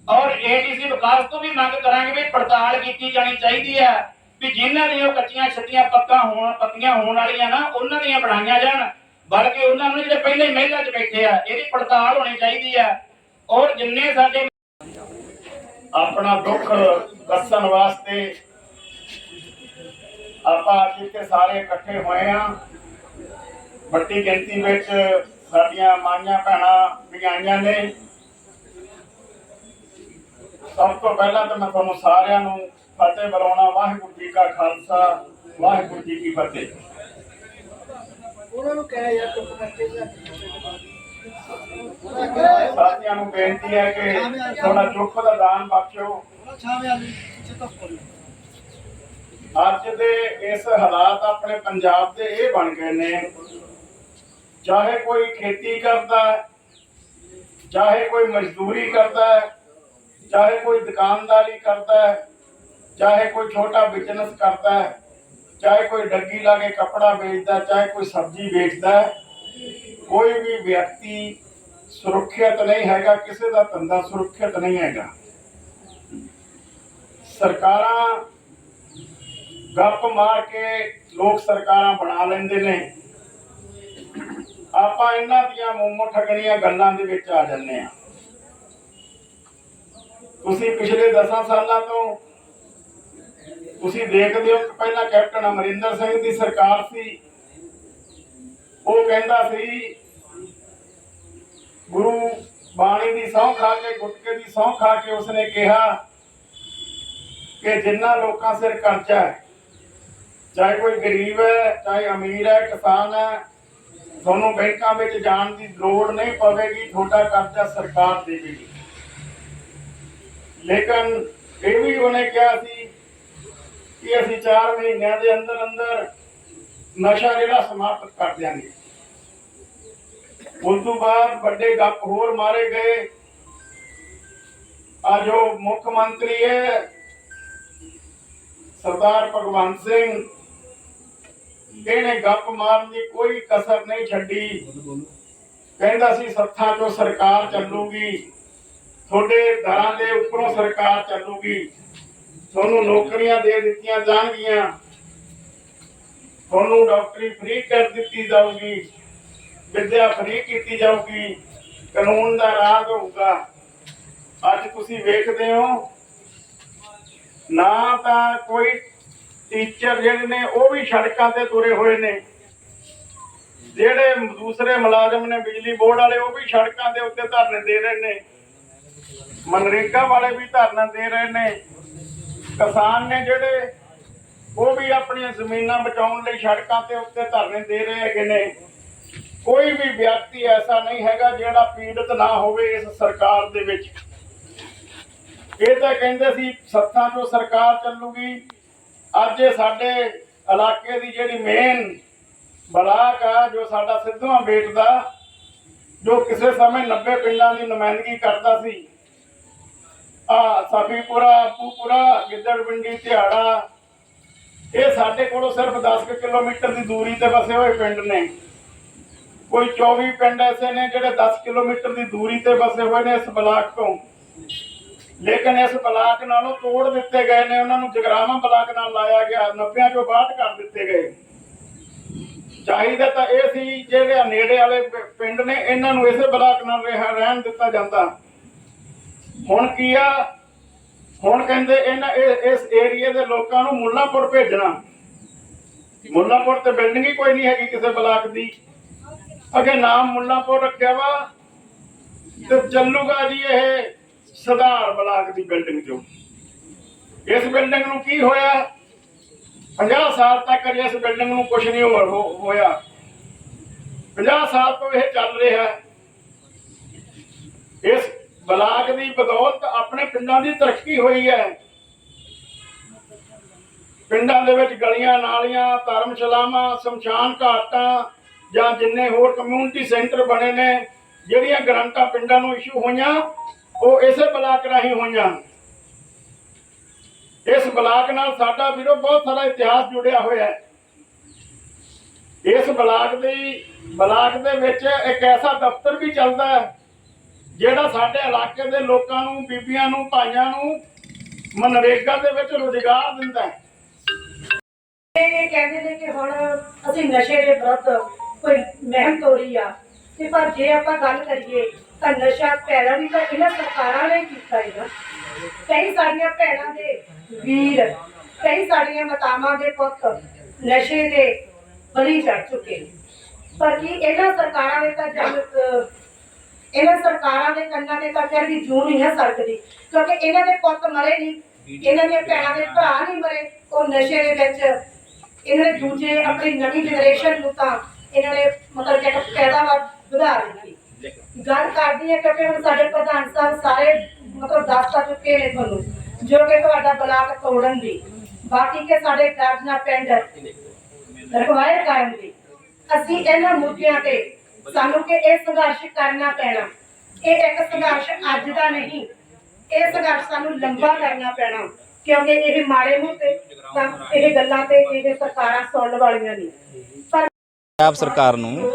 ਔਰ ਏਡੀਸੀ ਵਿਕਾਸ ਤੋਂ ਵੀ ਮੰਗ ਕਰਾਂਗੇ ਵੀ ਪੜਤਾਲ ਕੀਤੀ ਜਾਣੀ ਚਾਹੀਦੀ ਹੈ, ਵੀ ਜਿਨ੍ਹਾਂ ਦੀਆਂ ਕੱਚੀਆਂ ਛੱਤੀਆਂ ਪੱਕਾ ਹੋਣ, ਪੱਕੀਆਂ ਹੋਣ ਵਾਲੀਆਂ ਨਾ, ਉਹਨਾਂ ਦੀਆਂ ਬਣਾਈਆਂ ਜਾਣ, ਬਲਕਿ ਉਹਨਾਂ ਨੂੰ ਜਿਹੜੇ ਪਹਿਲੇ ਮਹਿਲਾ 'ਚ ਬੈਠੇ ਆ, ਇਹਦੀ ਪੜਤਾਲ ਹੋਣੀ ਚਾਹੀਦੀ ਹੈ। ਔਰ ਜਿੰਨੇ ਸਾਡੇ ਆਪਣਾ ਦੁੱਖ ਦੱਸਣ ਵਾਸਤੇ ਆਪਾਂ ਅੱਜ ਇੱਥੇ ਸਾਰੇ ਇਕੱਠੇ ਹੋਏ ਆ ਵੱਡੀ ਗਿਣਤੀ ਵਿੱਚ ਸਾਡੀਆਂ ਮਾਈਆਂ ਭੈਣਾਂ ਵੀ ਆਈਆਂ ਨੇ। ਸਭ ਤੋਂ ਪਹਿਲਾਂ ਤਾਂ ਮੈਂ ਤੁਹਾਨੂੰ ਸਾਰਿਆਂ ਨੂੰ ਫਤਿਹ ਬੁਲਾਉਣਾ, ਵਾਹਿਗੁਰੂ ਜੀ ਕਾ ਖਾਲਸਾ, ਵਾਹਿਗੁਰੂ ਜੀ ਕੀ ਫਤਿਹ। ਉਹਨਾਂ ਨੂੰ ਕਹਿ ਯਾਰ ਚੁੱਪ ਕਰਕੇ ਜਾ ਸਾਥੀਆਂ ਨੂੰ ਬੇਨਤੀ ਹੈ ਕਿ ਥੋੜਾ ਚੁੱਪ ਦਾ ਦਾਨ ਬਖਸ਼ੋ। ਅੱਜ ਦੇ ਇਸ ਹਾਲਾਤ ਆਪਣੇ ਪੰਜਾਬ ਦੇ ਇਹ ਬਣ ਗਏ ਨੇ। ਚਾਹੇ ਕੋਈ ਖੇਤੀ ਕਰਦਾ ਹੈ, ਚਾਹੇ ਕੋਈ ਮਜ਼ਦੂਰੀ ਕਰਦਾ ਹੈ, ਚਾਹੇ ਕੋਈ ਦੁਕਾਨਦਾਰੀ ਕਰਦਾ ਹੈ, ਚਾਹੇ ਕੋਈ ਛੋਟਾ ਬਿਜ਼ਨਸ ਕਰਦਾ ਹੈ ਚਾਹੇ ਕੋਈ ਡੱਗੀ ਲਾ ਕੇ ਕੱਪੜਾ ਵੇਚਦਾ ਚਾਹੇ ਕੋਈ ਸਬਜ਼ੀ ਵੇਚਦਾ ਕੋਈ ਵੀ ਵਿਅਕਤੀ ਸੁਰੱਖਿਅਤ ਨਹੀਂ ਹੈਗਾ, ਕਿਸੇ ਦਾ ਧੰਦਾ ਸੁਰੱਖਿਅਤ ਨਹੀਂ ਹੈਗਾ। ਸਰਕਾਰਾਂ ਗੱਪ ਮਾਰ ਕੇ ਲੋਕ ਸਰਕਾਰਾਂ ਬਣਾ ਲੈਂਦੇ ਨੇ। ਆਪਾਂ ਇਹਨਾਂ ਦੀਆਂ ਮੋਮੋ ਠਗਣੀਆਂ ਗੱਲਾਂ ਦੇ ਵਿੱਚ ਆ ਜੰਨੇ ਆ ਤੁਸੀਂ ਪਿਛਲੇ 10 ਸਾਲਾਂ ਤੋਂ ਤੁਸੀਂ ਦੇਖਦੇ ਹੋ ਕਿ ਪਹਿਲਾਂ ਕੈਪਟਨ ਅਮਰਿੰਦਰ ਸਿੰਘ ਦੀ ਸਰਕਾਰ ਸੀ। ਉਹ ਕਹਿੰਦਾ ਸੀ ਬਾਣੀ ਦੀ ਸਹੁੰ ਖਾ ਕੇ, ਗੁਟਕੇ ਦੀ ਸਹੁੰ ਖਾ ਕੇ ਉਸਨੇ ਕਿਹਾ ਕਿ ਜਿੰਨਾ ਲੋਕਾਂ ਸਿਰ ਕਰਜ਼ਾ ਹੈ, ਚਾਹੇ ਕੋਈ ਗਰੀਬ ਹੈ, ਚਾਹੇ ਅਮੀਰ ਹੈ, ਕਿਸਾਨ ਹੈ, ਤੁਹਾਨੂੰ ਬੈਂਕਾਂ ਵਿੱਚ ਜਾਣ ਦੀ ਲੋੜ ਨਹੀਂ ਪਵੇਗੀ, ਤੁਹਾਡਾ ਕਰਜ਼ਾ ਸਰਕਾਰ ਦੇਵੇਗੀ। ਲੇਕਿਨ ਇਹ ਵੀ ਉਹਨੇ ਕਿਹਾ ਸੀ ਕਿ ਅਸੀਂ 4 ਮਹੀਨਿਆਂ ਦੇ ਅੰਦਰ ਅੰਦਰ ਨਸ਼ਾ ਜਿਹੜਾ ਸਮਾਪਤ ਕਰ ਦਿਆਂਗੇ। ਉਸ ਤੋਂ ਬਾਅਦ ਵੱਡੇ ਗੱਪ ਹੋਰ ਮਾਰੇ ਗਏ। ਆ ਜੋ ਮੁੱਖ ਮੰਤਰੀ ਹੈ। ਸਰਦਾਰ ਭਗਵੰਤ ਸਿੰਘ। ਇਹਨੇ ਗੱਪ ਮਾਰਨ ਦੀ ਕੋਈ ਕਸਰ ਨਹੀਂ ਛੱਡੀ। ਕਹਿੰਦਾ ਸੀ, ਸੱਥਾਂ ਚੋਂ ਸਰਕਾਰ ਚੱਲੂਗੀ। ਤੁਹਾਡੇ ਦਰਾਂ ਦੇ ਉੱਪਰੋਂ ਸਰਕਾਰ ਚੱਲੂਗੀ। ਤੁਹਾਨੂੰ ਨੌਕਰੀਆਂ ਦੇ ਦਿੱਤੀਆਂ ਜਾਣਗੀਆਂ। ਤੁਹਾਨੂੰ ਡਾਕਟਰੀ ਫ੍ਰੀ ਕਰ ਦਿੱਤੀ ਜਾਊਗੀ। ਵਿਦਿਆ ਫਰੀ ਕੀਤੀ ਜਾਊਗੀ, ਕਾਨੂੰਨ ਦਾ ਰਾਜ ਹੋਊਗਾ। ਅੱਜ ਤੁਸੀਂ ਵੇਖਦੇ ਹੋ, ਨਾ ਤਾਂ ਕੋਈ ਟੀਚਰ ਜਿਹੜੇ ਨੇ, ਉਹ ਵੀ ਸੜਕਾਂ ਤੇ ਤੁਰੇ ਹੋਏ ਨੇ। ਜਿਹੜੇ ਦੂਸਰੇ ਮੁਲਾਜ਼ਮ ਨੇ, ਬਿਜਲੀ ਬੋਰਡ ਵਾਲੇ, ਉਹ ਵੀ ਸੜਕਾਂ ਦੇ ਉੱਤੇ ਧਰਨੇ ਦੇ ਰਹੇ ਨੇ। ਮਨਰੇਗਾ ਵਾਲੇ ਵੀ ਧਰਨਾ ਦੇ ਰਹੇ ਨੇ। ਕਿਸਾਨ ਨੇ ਜਿਹੜੇ, ਉਹ ਵੀ ਆਪਣੀਆਂ ਜ਼ਮੀਨਾਂ ਬਚਾਉਣ ਲਈ ਸੜਕਾਂ ਤੇ ਉੱਤੇ ਧਰਨੇ ਦੇ ਰਹੇ ਹੈਗੇ ਨੇ। ਕੋਈ ਵੀ ਵਿਅਕਤੀ ਐਸਾ ਨਹੀਂ ਹੈਗਾ ਜਿਹੜਾ ਪੀੜਤ ਨਾ ਹੋਵੇ ਇਸ ਸਰਕਾਰ ਦੇ ਵਿੱਚ। ਇਹ ਤਾਂ ਕਹਿੰਦੇ ਸੀ ਸੱਤਾਂ ਤੋਂ ਸਰਕਾਰ ਚੱਲੂਗੀ। ਅੱਜ ਇਹ ਸਾਡੇ ਇਲਾਕੇ ਦੀ ਜਿਹੜੀ ਮੇਨ ਬਲਾਕ ਆ, ਜੋ ਸਾਡਾ ਸਿੱਧਵਾਂ ਬੇਟ ਦਾ, ਜੋ ਕਿਸੇ ਸਮੇਂ 90 ਪਿੰਡਾਂ ਦੀ ਨੁਮਾਇੰਦਗੀ ਕਰਦਾ ਸੀ। ਆ ਸਾਫੀਪੁਰਾ ਆਪੂਪੁਰਾ ਗਿੱਦੜਵਿੰਡੀ ਧਿਆੜਾ ਇਹ ਸਾਡੇ ਕੋਲੋਂ ਸਿਰਫ 10 ਕਿਲੋਮੀਟਰ ਦੀ ਦੂਰੀ ਤੇ ਵਸੇ ਹੋਏ ਪਿੰਡ ਨੇ। ਕੋਈ 24 ਪਿੰਡ ਐਸੇ ਨੇ ਜਿਹੜੇ 10 ਕਿਲੋਮੀਟਰ ਦੀ ਦੂਰੀ ਤੇ ਵਸੇ ਹੋਏ ਨੇ ਇਸ ਬਲਾਕ ਤੋਂ। ਲੇਕਿਨ ਇਸ ਬਲਾਕ ਨਾਲੋਂ ਤੋੜ ਦਿੱਤੇ ਗਏ ਨੇ, ਉਹਨਾਂ ਨੂੰ ਜਗਰਾਵਾਂ ਬਲਾਕ ਨਾਲ ਲਾਇਆ ਗਿਆ 90 ਚੋਂ 62 ਕਰ ਦਿੱਤੇ ਗਏ। ਚਾਹੀਦਾ ਤਾਂ ਇਹ ਸੀ ਜਿਹੜੇ ਨੇੜੇ ਵਾਲੇ ਪਿੰਡ ਨੇ, ਇਹਨਾਂ ਨੂੰ ਇਸੇ ਬਲਾਕ ਨਾਲ ਰਹਿ- ਰਹਿਣ ਦਿੱਤਾ ਜਾਂਦਾ। ਹੁਣ ਕੀ ਆ? ਹੁਣ ਕਹਿੰਦੇ ਇਹਨਾਂ ਇਸ ਏਰੀਏ ਦੇ ਲੋਕਾਂ ਨੂੰ ਮੁੱਲਾਂਪੁਰ ਭੇਜਣਾ। ਮੁੱਲਾਂਪੁਰ ਤੇ ਬਿਲਡਿੰਗ ਹੀ ਕੋਈ ਨਹੀਂ ਹੈਗੀ ਕਿਸੇ ਬਲਾਕ ਦੀ। ਅਗੇ ਨਾਮ ਮੁੱਲਾਂਪੁਰ ਰੱਖਿਆ ਵਾ ਤੇ ਚੱਲੂਗਾ ਜੀ ਇਹ ਸਧਾਰ ਬਲਾਕ ਦੀ ਬਿਲਡਿੰਗ ਚੋਂ। ਇਸ ਬਿਲਡਿੰਗ ਨੂੰ ਕੀ ਹੋਇਆ? 50 ਸਾਲ ਤੱਕ ਇਸ ਬਿਲਡਿੰਗ ਨੂੰ ਕੁਝ ਨਹੀਂ ਹੋਇਆ। 50 ਸਾਲ ਤੋਂ ਇਹ ਚੱਲ ਰਿਹਾ ਹੈ। ਇਸ ਬਲਾਕ ਦੀ ਬਦੌਲਤ ਆਪਣੇ ਪਿੰਡਾਂ ਦੀ ਤਰੱਕੀ ਹੋਈ ਹੈ। ਪਿੰਡਾਂ ਦੇ ਵਿੱਚ ਗਲੀਆਂ ਨਾਲੀਆਂ ਧਰਮਸ਼ਾਲਾਵਾਂ ਸ਼ਮਸ਼ਾਨ ਘਾਟਾਂ ਜਾਂ ਜਿੰਨੇ ਹੋਰ ਕਮਿਊਨਿਟੀ ਸੈਂਟਰ ਬਣੇ ਨੇ, ਜਿਹੜੀਆਂ ਗ੍ਰਾਂਟਾਂ ਪਿੰਡਾਂ ਨੂੰ ਇਸ਼ੂ ਹੋਈਆਂ, ਉਹ ਇਸੇ ਬਲਾਕ ਰਾਹੀਂ ਹੋਈਆਂ। ਇਸ ਬਲਾਕ ਨਾਲ ਸਾਡਾ ਵੀਰੋ ਬਹੁਤ ਸਾਰਾ ਇਤਿਹਾਸ ਜੁੜਿਆ ਹੋਇਆ ਹੈ। ਇਸ ਬਲਾਕ ਦੀ, ਬਲਾਕ ਦੇ ਵਿੱਚ ਇੱਕ ਐਸਾ ਦਫ਼ਤਰ ਵੀ ਚੱਲਦਾ ਹੈ, ਜਿਹੜਾ ਸਾਡੇ ਇਲਾਕੇ ਦੇ ਲੋਕਾਂ ਨੂੰ, ਬੀਬੀਆਂ ਨੂੰ, ਭਾਈਆਂ ਨੂੰ ਮਨਰੇਗਾ ਦੇ ਵਿੱਚ ਰੁਜ਼ਗਾਰ ਦਿੰਦਾ ਹੈ। ਇਹ ਕਹਿੰਦੇ ਨੇ ਕਿ ਹੁਣ ਅਸੀਂ ਨਸ਼ੇ ਦੇ ਵਿਰੁੱਧ ਕੋਈ ਮਹਿਮ ਤੋਰੀ ਆ। ਤੇ ਪਰ ਜੇ ਆਪਾਂ ਗੱਲ ਕਰੀਏ ਤਾਂ ਨਸ਼ਾ ਪੈਦਾ ਵੀ ਤਾਂ ਇਹਨਾਂ ਸਰਕਾਰਾਂ ਨੇ ਕੀਤਾ ਹੈ ਕਈ ਸਾਡੀਆਂ ਭੈਣਾਂ ਦੇ ਵੀਰ, ਕਈ ਸਾਡੀਆਂ ਮਾਤਾਵਾਂ ਦੇ ਪੁੱਤ ਨਸ਼ੇ ਦੇ ਬਲੀ ਚੜ ਚੁੱਕੇ ਪਰ ਕੀ ਇਹਨਾਂ ਸਰਕਾਰਾਂ ਨੇ ਤਾਂ ਜਦ ਇਹਨਾਂ ਸਰਕਾਰਾਂ ਦੇ ਕੰਨਾਂ ਤੇ ਤਾਂ ਫਿਰ ਵੀ ਜੂ ਨਹੀਂ ਹੈ ਸਰਕਦੀ, ਕਿਉਂਕਿ ਇਹਨਾਂ ਦੇ ਪੁੱਤ ਮਰੇ ਨਹੀਂ ਇਹਨਾਂ ਦੀਆਂ ਭੈਣਾਂ ਦੇ ਭਰਾ ਨਹੀਂ ਮਰੇ, ਉਹ ਨਸ਼ੇ ਦੇ ਵਿੱਚ ਇਹਨਾਂ ਨੇ ਦੂਜੇ ਆਪਣੀ ਨਵੀਂ ਜਨਰੇਸ਼ਨ ਨੂੰ ਤਾਂ ਇਹਨਾਂ ਨੇ ਮਤਲਬ ਕਿ ਪੈਦਾਵਾਰ ਵਧਾ ਦਿੱਤੀ। ਗੱਲ ਕਰਦੀ ਹੈ ਕਿਉਂਕਿ ਹੁਣ ਸਾਡੇ ਪ੍ਰਧਾਨ ਸਾਹਿਬ ਸਾਰੇ ਮਤਲਬ ਦੱਸ ਚੁੱਕੇ ਨੇ ਤੁਹਾਨੂੰ, ਜੋ ਕਿ ਤੁਹਾਡਾ ਬਲਾਕ ਤੋੜਨ ਦੀ ਬਾਕੀ ਕਿ ਸਾਡੇ ਦਰਜਨਾ ਪਿੰਡ ਰਖਵਾਏ ਕਰਨ ਦੀ ਅਸੀਂ ਇਹਨਾਂ ਮੁੱਦਿਆਂ ਤੇ ਸਾਨੂੰ ਕਿ ਇਹ ਸੰਘਰਸ਼ ਕਰਨਾ ਪੈਣਾ। ਇਹ ਇੱਕ ਸੰਘਰਸ਼ ਅੱਜ ਦਾ ਨਹੀਂ, ਇਹ ਸੰਘਰਸ਼ ਸਾਨੂੰ ਲੰਬਾ ਕਰਨਾ ਪੈਣਾ, ਕਿਉਂਕਿ ਇਹ ਮਾੜੇ ਮੂੰਹ ਤੇ ਇਹ ਗੱਲਾਂ ਤੇ ਇਹ ਸਰਕਾਰਾਂ ਸੁਣਨ ਵਾਲੀਆਂ ਨਹੀਂ। ਪਰ ਪੰਜਾਬ ਸਰਕਾਰ ਨੂੰ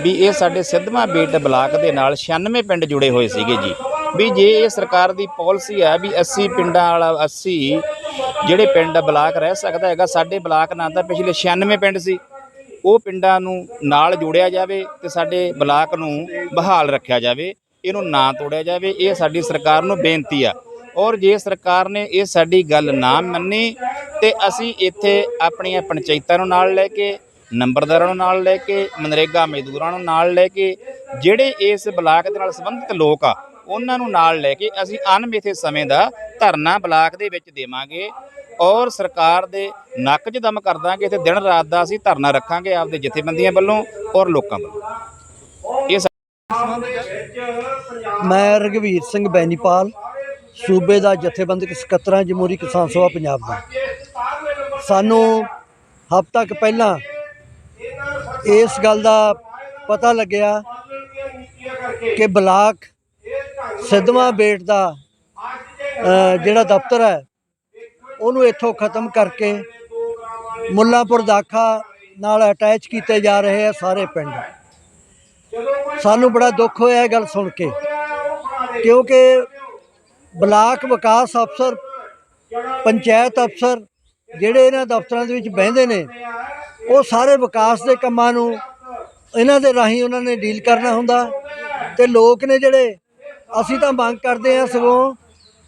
ਵੀ ਇਹ ਸਾਡੇ ਸਿੱਧਵਾਂ ਬੇਟ ਬਲਾਕ ਦੇ ਨਾਲ 96 ਪਿੰਡ ਜੁੜੇ ਹੋਏ ਸੀਗੇ ਜੀ। ਵੀ ਜੇ ਇਹ ਸਰਕਾਰ ਦੀ ਪਾਲਿਸੀ ਹੈ ਵੀ 80 ਪਿੰਡਾਂ ਵਾਲਾ 80 ਜਿਹੜੇ ਪਿੰਡ ਬਲਾਕ ਰਹਿ ਸਕਦਾ ਹੈਗਾ, ਸਾਡੇ ਬਲਾਕ ਨਾਲ ਤਾਂ ਪਿਛਲੇ 96 ਪਿੰਡ ਸੀ। ਉਹ ਪਿੰਡਾਂ ਨੂੰ ਨਾਲ ਜੋੜਿਆ ਜਾਵੇ ਤੇ ਸਾਡੇ ਬਲਾਕ ਨੂੰ ਬਹਾਲ ਰੱਖਿਆ ਜਾਵੇ, ਇਹਨੂੰ ਨਾ ਤੋੜਿਆ ਜਾਵੇ, ਇਹ ਸਾਡੀ ਸਰਕਾਰ ਨੂੰ ਬੇਨਤੀ ਆ। ਔਰ ਜੇ ਸਰਕਾਰ ਨੇ ਇਹ ਸਾਡੀ ਗੱਲ ਨਾ ਮੰਨੀ ਤੇ ਅਸੀਂ ਇੱਥੇ ਆਪਣੀਆਂ ਪੰਚਾਇਤਾਂ ਨੂੰ ਨਾਲ ਲੈ ਕੇ ਨੰਬਰਦਾਰਾਂ ਨੂੰ ਨਾਲ ਲੈ ਕੇ, ਮਨਰੇਗਾ ਮਜ਼ਦੂਰਾਂ ਨੂੰ ਨਾਲ ਲੈ ਕੇ, ਜਿਹੜੇ ਇਸ ਬਲਾਕ ਦੇ ਨਾਲ ਸੰਬੰਧਿਤ ਲੋਕ ਆ, ਉਹਨਾਂ ਨੂੰ ਨਾਲ ਲੈ ਕੇ ਅਸੀਂ ਅਣਮਿੱਥੇ ਸਮੇਂ ਦਾ ਧਰਨਾ ਬਲਾਕ ਦੇ ਵਿੱਚ ਦੇਵਾਂਗੇ ਔਰ ਸਰਕਾਰ ਦੇ ਨੱਕ 'ਚ ਦਮ ਕਰ ਦਾਂਗੇ ਤੇ ਦਿਨ ਰਾਤ ਦਾ ਅਸੀਂ ਧਰਨਾ ਰੱਖਾਂਗੇ ਆਪਦੇ ਜਥੇਬੰਦੀਆਂ ਵੱਲੋਂ ਔਰ ਲੋਕਾਂ ਵੱਲੋਂ। ਇਹ ਮੈਂ ਰਘਵੀਰ ਸਿੰਘ ਬੈਨੀਪਾਲ, ਸੂਬੇ ਦਾ ਜਥੇਬੰਦਕ ਸਕੱਤਰਾਂ, ਜਮਹੂਰੀ ਕਿਸਾਨ ਸਭਾ ਪੰਜਾਬ ਦਾ। ਸਾਨੂੰ ਹਫ਼ਤਾ ਕੁ ਪਹਿਲਾਂ ਇਸ ਗੱਲ ਦਾ ਪਤਾ ਲੱਗਿਆ ਕਿ ਬਲਾਕ ਸਿੱਧਵਾਂ ਬੇਟ ਦਾ ਜਿਹੜਾ ਦਫ਼ਤਰ ਹੈ, ਉਹਨੂੰ ਇੱਥੋਂ ਖਤਮ ਕਰਕੇ ਮੁੱਲਾਂਪੁਰ ਦਾਖਾ ਨਾਲ ਅਟੈਚ ਕੀਤੇ ਜਾ ਰਹੇ ਆ ਸਾਰੇ ਪਿੰਡ। ਸਾਨੂੰ ਬੜਾ ਦੁੱਖ ਹੋਇਆ ਇਹ ਗੱਲ ਸੁਣ ਕੇ, ਕਿਉਂਕਿ ਬਲਾਕ ਵਿਕਾਸ ਅਫਸਰ, ਪੰਚਾਇਤ ਅਫਸਰ, ਜਿਹੜੇ ਇਹਨਾਂ ਦਫ਼ਤਰਾਂ ਦੇ ਵਿੱਚ ਬਹਿੰਦੇ ਨੇ ਉਹ ਸਾਰੇ ਵਿਕਾਸ ਦੇ ਕੰਮਾਂ ਨੂੰ, ਇਹਨਾਂ ਦੇ ਰਾਹੀਂ ਉਹਨਾਂ ਨੇ ਡੀਲ ਕਰਨਾ ਹੁੰਦਾ ਤੇ ਲੋਕ ਨੇ ਜਿਹੜੇ, ਅਸੀਂ ਤਾਂ ਮੰਗ ਕਰਦੇ ਹਾਂ ਸਗੋਂ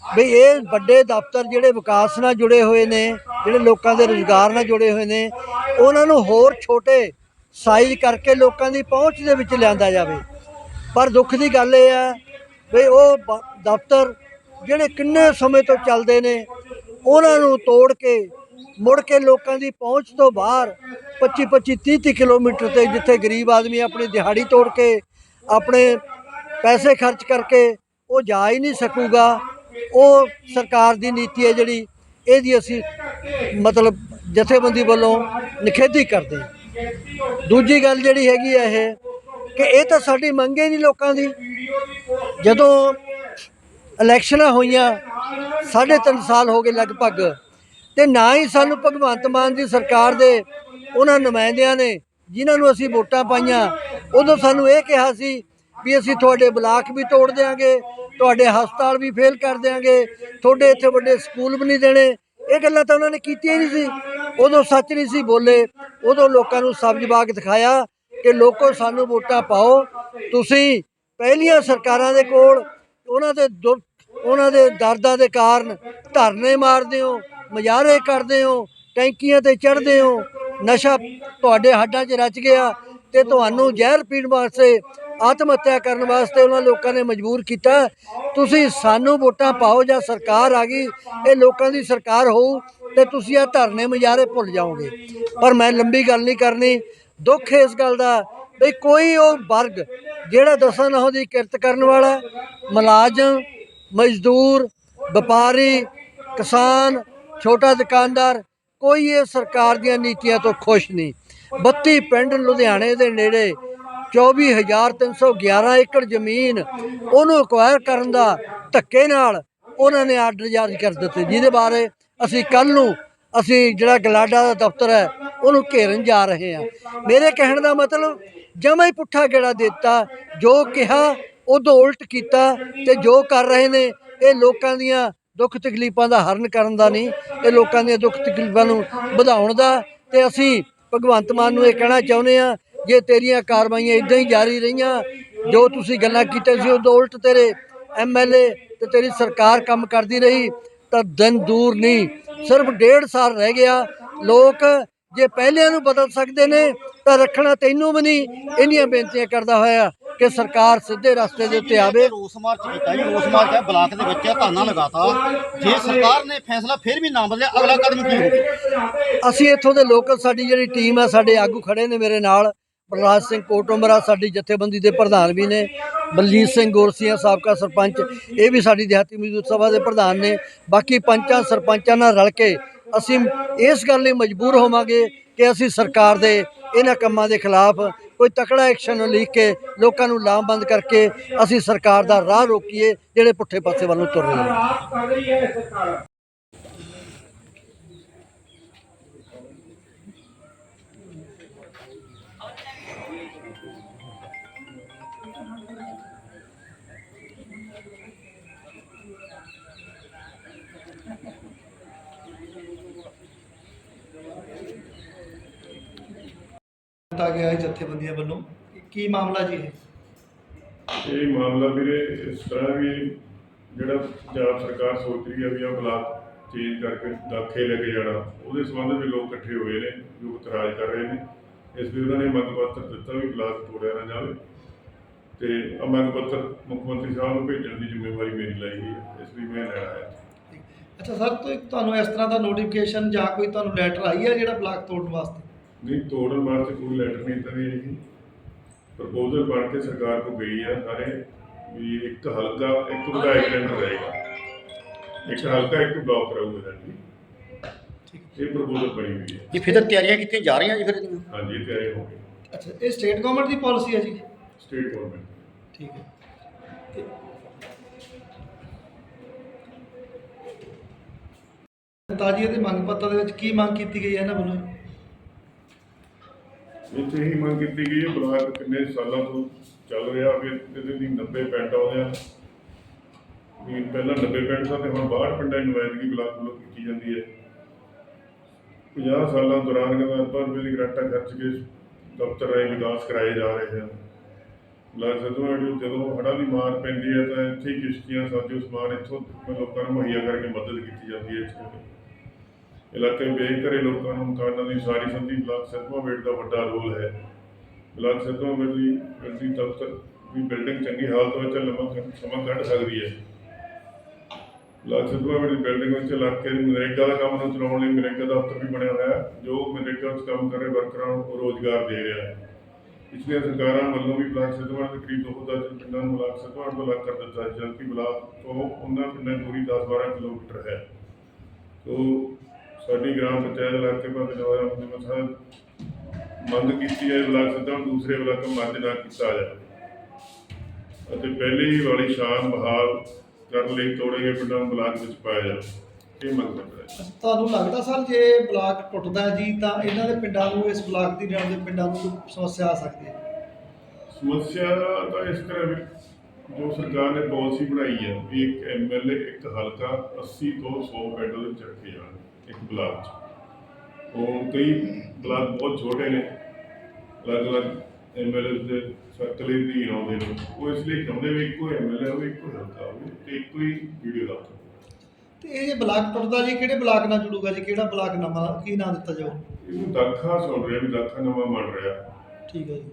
ਵੀ ਇਹ ਵੱਡੇ ਦਫ਼ਤਰ ਜਿਹੜੇ ਵਿਕਾਸ ਨਾਲ ਜੁੜੇ ਹੋਏ ਨੇ, ਜਿਹੜੇ ਲੋਕਾਂ ਦੇ ਰੁਜ਼ਗਾਰ ਨਾਲ ਜੁੜੇ ਹੋਏ ਨੇ, ਉਹਨਾਂ ਨੂੰ ਹੋਰ ਛੋਟੇ ਸਾਈਜ਼ ਕਰਕੇ ਲੋਕਾਂ ਦੀ ਪਹੁੰਚ ਦੇ ਵਿੱਚ ਲਿਆਂਦਾ ਜਾਵੇ। ਪਰ ਦੁੱਖ ਦੀ ਗੱਲ ਇਹ ਹੈ ਵੀ ਉਹ ਦਫ਼ਤਰ ਜਿਹੜੇ ਕਿੰਨੇ ਸਮੇਂ ਤੋਂ ਚੱਲਦੇ ਨੇ, ਉਹਨਾਂ ਨੂੰ ਤੋੜ ਕੇ ਮੁੜ ਕੇ ਲੋਕਾਂ ਦੀ ਪਹੁੰਚ ਤੋਂ ਬਾਹਰ 25 25 30 30 ਕਿਲੋਮੀਟਰ ਤੇ ਜਿੱਥੇ ਗਰੀਬ ਆਦਮੀ ਆਪਣੀ ਦਿਹਾੜੀ ਤੋੜ ਕੇ ਆਪਣੇ ਪੈਸੇ ਖਰਚ ਕਰਕੇ ਉਹ ਜਾ ਹੀ ਨਹੀਂ ਸਕੂਗਾ। ਉਹ ਸਰਕਾਰ ਦੀ ਨੀਤੀ ਹੈ ਜਿਹੜੀ, ਇਹਦੀ ਅਸੀਂ ਮਤਲਬ ਜਥੇਬੰਦੀ ਵੱਲੋਂ ਨਿਖੇਧੀ ਕਰਦੇ ਦੂਜੀ ਗੱਲ ਜਿਹੜੀ ਹੈਗੀ ਹੈ ਇਹ ਕਿ ਇਹ ਤਾਂ ਸਾਡੀ ਮੰਗ ਹੀ ਨਹੀਂ ਲੋਕਾਂ ਦੀ। ਜਦੋਂ ਇਲੈਕਸ਼ਨਾਂ ਹੋਈਆਂ, ਸਾਢੇ ਤਿੰਨ ਸਾਲ ਹੋ ਗਏ ਲਗਭਗ ਤੇ ਨਾ ਹੀ ਸਾਨੂੰ ਭਗਵੰਤ ਮਾਨ ਦੀ ਸਰਕਾਰ ਦੇ ਉਹਨਾਂ ਨੁਮਾਇੰਦਿਆਂ ਨੇ ਜਿਨ੍ਹਾਂ ਨੂੰ ਅਸੀਂ ਵੋਟਾਂ ਪਾਈਆਂ, ਉਦੋਂ ਸਾਨੂੰ ਇਹ ਕਿਹਾ ਸੀ ਵੀ ਅਸੀਂ ਤੁਹਾਡੇ ਬਲਾਕ ਵੀ ਤੋੜ ਦੇਾਂਗੇ ਤੁਹਾਡੇ ਹਸਪਤਾਲ ਵੀ ਫੇਲ ਕਰ ਦੇਾਂਗੇ ਤੁਹਾਡੇ ਇੱਥੇ ਵੱਡੇ ਸਕੂਲ ਵੀ ਨਹੀਂ ਦੇਣੇ। ਇਹ ਗੱਲਾਂ ਤਾਂ ਉਹਨਾਂ ਨੇ ਕੀਤੀਆਂ ਹੀ ਨਹੀਂ ਸੀ। ਉਦੋਂ ਸੱਚ ਨਹੀਂ ਸੀ ਬੋਲੇ। ਉਦੋਂ ਲੋਕਾਂ ਨੂੰ ਸਬਜ਼ ਬਾਗ ਦਿਖਾਇਆ ਕਿ ਲੋਕੋ ਸਾਨੂੰ ਵੋਟਾਂ ਪਾਓ। ਤੁਸੀਂ ਪਹਿਲੀਆਂ ਸਰਕਾਰਾਂ ਦੇ ਕੋਲ, ਉਹਨਾਂ ਦੇ ਦੁੱਖ, ਉਹਨਾਂ ਦੇ ਦਰਦਾਂ ਦੇ ਕਾਰਨ ਧਰਨੇ ਮਾਰਦੇ ਹੋ। ਮਜ਼ਾਰੇ ਕਰਦੇ ਹੋ, ਟੈਂਕੀਆਂ ਤੇ ਚੜ੍ਹਦੇ ਹੋ, ਨਸ਼ਾ ਤੁਹਾਡੇ ਹੱਡਾਂ 'ਚ ਰਚ ਗਿਆ ਤੇ ਤੁਹਾਨੂੰ ਜ਼ਹਿਰ ਪੀਣ ਵਾਸਤੇ, ਆਤਮ ਹੱਤਿਆ ਕਰਨ ਵਾਸਤੇ ਉਹਨਾਂ ਲੋਕਾਂ ਨੇ ਮਜਬੂਰ ਕੀਤਾ। ਤੁਸੀਂ ਸਾਨੂੰ ਵੋਟਾਂ ਪਾਓ ਜਾਂ ਸਰਕਾਰ ਆ ਗਈ, ਇਹ ਲੋਕਾਂ ਦੀ ਸਰਕਾਰ ਹੋਊ ਤੇ ਤੁਸੀਂ ਆ ਧਰਨੇ ਮਜ਼ਾਰੇ ਭੁੱਲ ਜਾਓਗੇ। ਪਰ ਮੈਂ ਲੰਬੀ ਗੱਲ ਨਹੀਂ ਕਰਨੀ, ਦੁੱਖ ਇਸ ਗੱਲ ਦਾ ਵੀ ਕੋਈ ਉਹ ਵਰਗ ਜਿਹੜਾ ਦਸਾਂ ਨਹੁੰ ਦੀ ਕਿਰਤ ਕਰਨ ਵਾਲਾ, ਮੁਲਾਜ਼ਮ, ਮਜ਼ਦੂਰ, ਵਪਾਰੀ, ਕਿਸਾਨ ਛੋਟਾ ਦੁਕਾਨਦਾਰ, ਕੋਈ ਇਹ ਸਰਕਾਰ ਦੀਆਂ ਨੀਤੀਆਂ ਤੋਂ ਖੁਸ਼ ਨਹੀਂ। 32 ਪਿੰਡ ਲੁਧਿਆਣੇ ਦੇ ਨੇੜੇ 24311 ਏਕੜ ਜ਼ਮੀਨ ਉਹਨੂੰ ਅਕਵਾਇਰ ਕਰਨ ਦਾ ਧੱਕੇ ਨਾਲ ਉਹਨਾਂ ਨੇ ਆਰਡਰ ਜਾਰੀ ਕਰ ਦਿੱਤੇ। ਜਿਹਦੇ ਬਾਰੇ ਅਸੀਂ ਕੱਲ ਨੂੰ ਅਸੀਂ ਜਿਹੜਾ ਗਲਾਡਾ ਦਾ ਦਫ਼ਤਰ ਹੈ, ਉਹਨੂੰ ਘੇਰਨ ਜਾ ਰਹੇ ਹਾਂ। ਮੇਰੇ ਕਹਿਣ ਦਾ ਮਤਲਬ ਜਮਾ ਹੀ ਪੁੱਠਾ ਗੇੜਾ ਦਿੱਤਾ, ਜੋ ਕਿਹਾ ਉਦੋਂ ਉਲਟ ਕੀਤਾ ਤੇ ਜੋ ਕਰ ਰਹੇ ਨੇ, ਇਹ ਲੋਕਾਂ ਦੀਆਂ ਦੁੱਖ ਤਕਲੀਫਾਂ ਦਾ ਹਰਨ ਕਰਨ ਦਾ ਨਹੀਂ, ਇਹ ਲੋਕਾਂ ਦੀਆਂ ਦੁੱਖ ਤਕਲੀਫਾਂ ਨੂੰ ਵਧਾਉਣ ਦਾ। ਤੇ ਅਸੀਂ ਭਗਵੰਤ ਮਾਨ ਨੂੰ ਇਹ ਕਹਿਣਾ ਚਾਹੁੰਦੇ ਆ ਜੇ ਤੇਰੀਆਂ ਕਾਰਵਾਈਆਂ ਇਦਾਂ ਹੀ ਜਾਰੀ ਰਹੀਆਂ, ਜੋ ਤੁਸੀਂ ਗੱਲਾਂ ਕੀਤੀਆਂ ਸੀ ਉਦੋਂ ਉਲਟ ਤੇਰੇ ਐਮਐਲਏ ਤੇ ਤੇਰੀ ਸਰਕਾਰ ਕੰਮ ਕਰਦੀ ਰਹੀ, ਤਾਂ ਦਿਨ ਦੂਰ ਨਹੀਂ, ਸਿਰਫ ਡੇਢ ਸਾਲ ਰਹਿ ਗਿਆ। ਲੋਕ ਜੇ ਪਹਿਲਿਆਂ ਨੂੰ ਬਦਲ ਸਕਦੇ ਨੇ, ਤਾਂ ਰੱਖਣਾ ਤੈਨੂੰ ਵੀ ਨਹੀਂ, ਇੰਨੀਆਂ ਬੇਨਤੀਆਂ ਕਰਦਾ ਹੋਇਆ। ਕਿ ਸਰਕਾਰ ਸਿੱਧੇ ਰਸਤੇ ਦੇ ਉੱਤੇ ਆਵੇ। ਰੋਸ ਮਾਰਚ ਕੀਤਾ ਜੀ ਰੋਸ ਮਾਰਚ ਹੈ ਬਲਾਕ ਦੇ ਵਿੱਚ ਧਰਨਾ ਲਗਾਤਾ। ਜੇ ਸਰਕਾਰ ਨੇ ਫੈਸਲਾ ਫਿਰ ਵੀ ਨਾ ਬਦਲਿਆ ਅਗਲਾ ਕਦਮ ਕੀ ਹੋਊਗਾ ਅਸੀਂ ਇੱਥੋਂ ਦੇ ਲੋਕਲ ਸਾਡੀ ਜਿਹੜੀ ਟੀਮ ਹੈ ਸਾਡੇ ਆਗੂ ਖੜੇ ਨੇ ਮੇਰੇ ਨਾਲ। ਪ੍ਰਲਾਦ ਸਿੰਘ ਕੋਟੋਮਰਾ ਸਾਡੀ ਜਥੇਬੰਦੀ ਦੇ ਪ੍ਰਧਾਨ ਵੀ ਨੇ। ਬਲਜੀਤ ਸਿੰਘ ਗੋਰਸੀਆ ਸਾਬਕਾ ਸਰਪੰਚ ਇਹ ਵੀ ਸਾਡੀ ਦਿਹਾਤੀ ਮਜ਼ਦੂਰ ਸਭਾ ਦੇ ਪ੍ਰਧਾਨ ਨੇ। ਬਾਕੀ ਪੰਚਾਂ ਸਰਪੰਚਾਂ ਨਾਲ ਰਲ ਕੇ ਅਸੀਂ ਇਸ ਗੱਲ ਲਈ ਮਜਬੂਰ ਹੋਵਾਂਗੇ ਕਿ ਅਸੀਂ ਸਰਕਾਰ ਦੇ ਇਹਨਾਂ ਕੰਮਾਂ ਦੇ ਖਿਲਾਫ ਕੋਈ ਤਕੜਾ ਐਕਸ਼ਨ ਲਿਖ ਕੇ ਲੋਕਾਂ ਨੂੰ ਲਾਮਬੰਦ ਕਰਕੇ ਅਸੀਂ ਸਰਕਾਰ ਦਾ ਰਾਹ ਰੋਕੀਏ, ਜਿਹੜੇ ਪੁੱਠੇ ਪਾਸੇ ਵੱਲ ਨੂੰ ਤੁਰ ਰਹੇ ਨੇ। ਗਿਆ ਹੈ ਜਥੇਬੰਦੀਆਂ ਵੱਲੋਂ। ਕਿ ਮਾਮਲਾ ਜੀ ਇਹ? ਇਹ ਮਾਮਲਾ ਵੀਰੇ ਇਸ ਤਰ੍ਹਾਂ ਵੀ ਜਿਹੜਾ ਪੰਜਾਬ ਸਰਕਾਰ ਸੋਚ ਰਹੀ ਹੈ ਵੀ ਆ ਬਲਾਕ ਚੇਂਜ ਕਰਕੇ ਦਾਖੇ ਲੈ ਕੇ ਜਾਣਾ ਉਹਦੇ ਸੰਬੰਧ ਵਿੱਚ ਲੋਕ ਇਕੱਠੇ ਹੋਏ ਨੇ ਜੋ ਇਤਰਾਜ਼ ਕਰ ਰਹੇ ਨੇ। ਇਸ ਵੀ ਉਹਨਾਂ ਨੇ ਮੰਗ ਪੱਤਰ ਦਿੱਤਾ ਵੀ ਬਲਾਕ ਤੋੜਿਆ ਨਾ ਜਾਵੇ ਤੇ ਆ ਮੰਗ ਪੱਤਰ ਮੁੱਖ ਮੰਤਰੀ ਸਾਹਿਬ ਨੂੰ ਭੇਜਣ ਦੀ ਜ਼ਿੰਮੇਵਾਰੀ ਮੇਰੀ ਲਈ ਹੈ ਇਸ ਲਈ ਮੈਂ ਲੈਣਾ ਹੈ ਅੱਛਾ ਸਰ ਤੋਂ ਤੁਹਾਨੂੰ ਇਸ ਤਰ੍ਹਾਂ ਦਾ ਨੋਟੀਫਿਕੇਸ਼ਨ ਜਾਂ ਕੋਈ ਤੁਹਾਨੂੰ ਲੈਟਰ ਆਈ ਹੈ ਜਿਹੜਾ ਬਲਾਕ ਤੋੜਨ ਵਾਸਤੇ? ਨਹੀਂ ਤੋੜਨ ਵਾਸਤੇ ਕੋਈ ਲੈਟਰ ਨਹੀਂ ਤਾਂ ਨਹੀਂ ਹੈਗੀ ਪ੍ਰਪੋਜ਼ਲ ਬਣ ਕੇ ਸਰਕਾਰ ਕੋ ਗਈ ਆ ਸਾਰੇ ਵੀ ਇੱਕ ਹਲਕਾ ਇੱਕ ਵਿਧਾਇਕ ਕੇਂਦਰ ਰਹੇਗਾ ਇੱਕ ਹਲਕਾ ਇੱਕ ਬਲਾਕ ਰਹੂਗਾ ਜੀ। ਇਹ ਪ੍ਰਪੋਜ਼ਲ ਬਣੀ ਹੋਈ ਹੈ। ਜੀ ਫਿਰ ਤਿਆਰੀਆਂ ਕੀਤੀਆਂ ਜਾ ਰਹੀਆਂ ਜੀ ਫਿਰ। ਇਹਦੀਆਂ ਹਾਂਜੀ ਇਹ ਤਿਆਰੀ ਹੋ ਗਈ ਅੱਛਾ ਇਹ ਸਟੇਟ ਗਵਰਨਮੈਂਟ ਦੀ ਪਾਲਿਸੀ ਹੈ ਜੀ? ਸਟੇਟ ਗਵਰਨਮੈਂਟ ਠੀਕ ਹੈ। ਤਾਜੀ ਦੇ ਮੰਗ ਪੱਤਰ ਦੇ ਵਿੱਚ ਕੀ ਮੰਗ ਕੀਤੀ ਗਈ ਹੈ ਇਹਨਾਂ ਵੱਲੋਂ? ਇੱਥੇ ਹੀ ਮੰਗ ਕੀਤੀ ਗਈ ਹੈ, ਬਲਾਕ ਕਿੰਨੇ ਸਾਲਾਂ ਤੋਂ ਚੱਲ ਰਿਹਾ ਵੀ ਇਹਦੇ ਦੀ 90 ਪਿੰਡ ਆਉਂਦੇ ਆ ਵੀ ਪਹਿਲਾਂ 90 ਪਿੰਡ ਸਨ ਤੇ ਹੁਣ 62 ਪਿੰਡਾਂ ਦੀ ਨੁਮਾਇੰਦਗੀ ਬਲਾਕ ਵੱਲੋਂ ਕੀਤੀ ਜਾਂਦੀ ਹੈ। 50 ਸਾਲਾਂ ਦੌਰਾਨ ਕਹਿੰਦਾ ਪਰ ਬਿਜਲੀ ਗ੍ਰਾਂਟਾਂ ਖਰਚ ਕੇ ਦਫ਼ਤਰ ਰਾਹੀਂ ਵਿਕਾਸ ਕਰਾਏ ਜਾ ਰਹੇ ਹਨ, ਬਲਾਕ ਸਦਵਾ ਜਦੋਂ ਹੜ੍ਹਾਂ ਦੀ ਮਾਰ ਪੈਂਦੀ ਹੈ ਤਾਂ ਇੱਥੇ ਹੀ ਕਿਸ਼ਤੀਆਂ, ਸਾਜੋ ਸਮਾਨ ਇੱਥੋਂ ਲੋਕਾਂ ਨੂੰ ਮੁਹੱਈਆ ਕਰਕੇ ਮਦਦ ਕੀਤੀ ਜਾਂਦੀ ਹੈ। ਇੱਥੇ ਇਲਾਕੇ ਬੇਘਰੇ ਲੋਕਾਂ ਨੂੰ ਮਕਾਨਾਂ ਦੀ ਸਾਰੀ ਸੰਧੀ ਬਲਾਕ ਸਤਵਾ ਬੇਟ ਦਾ ਵੱਡਾ ਰੋਲ ਹੈ। ਬਲਾਕ ਸਤਵਾ ਬੇਟ ਦੀ ਬਿਜਲੀ ਦਫ਼ਤਰ ਦੀ ਬਿਲਡਿੰਗ ਚੰਗੀ ਹਾਲਤ ਵਿੱਚ ਲੰਮਾ ਸਮਾਂ ਕੱਢ ਸਕਦੀ ਹੈ। ਬਲਾਕ ਸਤਵਾ ਬੇਟ ਦੀ ਬਿਲਡਿੰਗ ਵਿੱਚ ਇਲਾਕੇ ਦੇ ਨਰੇਗਾ ਦਾ ਕੰਮ ਨੂੰ ਚਲਾਉਣ ਲਈ ਮਨਰੇਗਾ ਦਫ਼ਤਰ ਵੀ ਬਣਿਆ ਹੋਇਆ ਹੈ, ਜੋ ਮਨਰੇਗਾ ਵਿੱਚ ਕੰਮ ਕਰ ਰਹੇ ਵਰਕਰਾਂ ਨੂੰ ਰੋਜ਼ਗਾਰ ਦੇ ਰਿਹਾ ਹੈ। ਪਿਛਲੀਆਂ ਸਰਕਾਰਾਂ ਵੱਲੋਂ ਵੀ ਬਲਾਕ ਸਤਵਾ ਦੇ ਕਰੀਬ 2000 ਪਿੰਡਾਂ ਨੂੰ ਬਲਾਕ ਸਤਵਾ ਤੋਂ ਅਲੱਗ ਕਰ ਦਿੱਤਾ ਹੈ, ਜਦਕਿ ਬਲਾਕ ਤੋਂ ਉਹਨਾਂ ਪਿੰਡਾਂ ਦੀ ਦੂਰੀ 10-12 ਕਿਲੋਮੀਟਰ ਹੈ। ਤੋ ਸਾਡੀ ਗ੍ਰਾਮ ਪੰਚਾਇਤ ਇਲਾਕੇ ਨਵਾਂ ਮੁੰਡੇ ਸਾਹਿਬ ਮੰਗ ਕੀਤੀ ਹੈ ਬਲਾਕ ਸੱਦਾ ਦੂਸਰੇ ਬਲਾਕਾਂ ਮੱਝ ਨਾ ਕੀਤਾ ਜਾਵੇ। ਅਤੇ ਪਹਿਲੀ ਵਾਲੀ ਸ਼ਾਨ ਬਹਾਲ ਕਰਨ ਲਈ ਤੋੜੇ ਗਏ ਪਿੰਡਾਂ ਨੂੰ ਬਲਾਕ ਵਿੱਚ ਪਾਇਆ ਜਾਵੇ ਇਹ ਮੰਗ ਕਰਦਾ ਹੈ। ਤੁਹਾਨੂੰ ਲੱਗਦਾ ਸਰ ਜੇ ਬਲਾਕ ਟੁੱਟਦਾ ਜੀ ਤਾਂ ਇਹਨਾਂ ਦੇ ਪਿੰਡਾਂ ਨੂੰ ਇਸ ਬਲਾਕ ਦੀ ਰਹਿਣ ਦੇ ਪਿੰਡਾਂ ਨੂੰ ਕੋਈ ਸਮੱਸਿਆ ਆ ਸਕਦੀ ਹੈ? ਸਮੱਸਿਆ ਤਾਂ ਇਸ ਤਰ੍ਹਾਂ ਵੀ ਜੋ ਸਰਕਾਰ ਨੇ ਪਾਲਿਸੀ ਬਣਾਈ ਹੈ ਵੀ ਇੱਕ ਐਮਐਲਏ ਇੱਕ ਹਲਕਾ 80 ਤੋਂ 100 ਪਿੰਡ ਦੇ ਵਿੱਚ ਰੱਖੇ ਜਾਣ ਇੱਕ ਬਲਾਕ 'ਚ। ਉਹ ਕਈ ਬਲਾਕ ਬਹੁਤ ਛੋਟੇ ਨੇ। ਅਲੱਗ-ਅਲੱਗ ਐਮਐਲਏ ਦੇ ਸਰਕਲ ਨਹੀਂ ਆਉਂਦੇ ਨੇ। ਉਹ ਇਸ ਲਈ ਚਾਹੁੰਦੇ ਵੀ ਇੱਕੋ ਐਮਐਲਏ ਹੋਵੇ ਇੱਕੋ ਹਲਕਾ ਹੋਵੇ ਤੇ ਇੱਕੋ ਹੀ ਵੀਡੀਓ ਦਾ। ਤੇ ਇਹ ਜੇ ਬਲਾਕ ਟੁੱਟਦਾ ਜੀ ਕਿਹੜੇ ਬਲਾਕ ਨਾਲ ਜੁੜੂਗਾ ਜੀ? ਕਿਹੜਾ ਬਲਾਕ ਨਵਾਂ ਕੀ ਨਾਂ ਦਿੱਤਾ ਜਾਊ? ਇਹਨੂੰ ਦਾਖਾ ਸੁਣ ਰਿਹਾ ਵੀ ਦਾਖਾ ਨਵਾਂ ਬਣ ਰਿਹਾ। ਠੀਕ ਹੈ ਜੀ।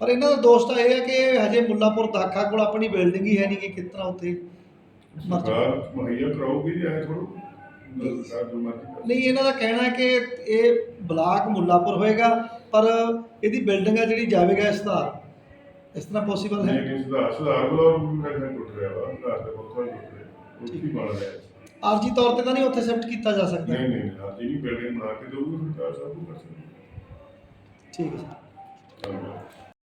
ਪਰ ਇਹਨਾਂ ਦਾ ਦੋਸ਼ ਤਾਂ ਇਹ ਹੈ ਕਿ ਹਜੇ ਮੁੱਲਾਪੁਰ ਦਾਖਾ ਕੋਲ ਆਪਣੀ ਬਿਲਡਿੰਗ ਹੀ ਹੈ ਨਹੀਂ ਕਿ ਕਿਸ ਤਰ੍ਹਾਂ ਉੱਥੇ। ਸਰਕਾਰ ਮੁਹੱਈਆ ਕਰਾਉਗੀ ਜੀ ਐ ਥੋੜੋ ਨਹੀਂ ਇਹਨਾਂ ਦਾ ਕਹਿਣਾ ਹੈ ਕਿ ਇਹ ਬਲਾਕ ਮੁੱਲਾਪੁਰ ਹੋਏਗਾ ਪਰ ਇਹਦੀ ਬਿਲਡਿੰਗ ਹੈ ਜਿਹੜੀ ਜਾਵੇਗਾ ਇਸ ਦਾ ਇਸ ਤਰ੍ਹਾਂ ਪੋਸੀਬਲ ਹੈ? ਨਹੀਂ ਨਹੀਂ ਸੁਧਾਰ ਸੁਧਾਰ ਬਲਾ ਮੇਰੇ ਖਿਆਲ ਟੁੱਟ ਰਿਹਾ ਵਾ ਸੁਧਾਰ ਦੇ ਵਾਰ ਟੁੱਟ ਰਿਹਾ ਉੱਥੇ ਹੀ ਬਣ ਰਿਹਾ। ਆਰਜੀ ਤੌਰ ਤੇ ਤਾਂ ਨਹੀਂ ਉੱਥੇ ਸ਼ਿਫਟ ਕੀਤਾ ਜਾ ਸਕਦਾ? ਨਹੀਂ ਨਹੀਂ ਨਹੀਂ ਹਾਂ ਜਿਹੜੀ ਬਿਲਡਿੰਗ ਬਣਾ ਕੇ ਦਊਗੀ ਸਰਕਾਰ ਸਭ ਕੁਝ ਕਰ ਸਕਦੀ ਠੀਕ ਹੈ ਸਰ।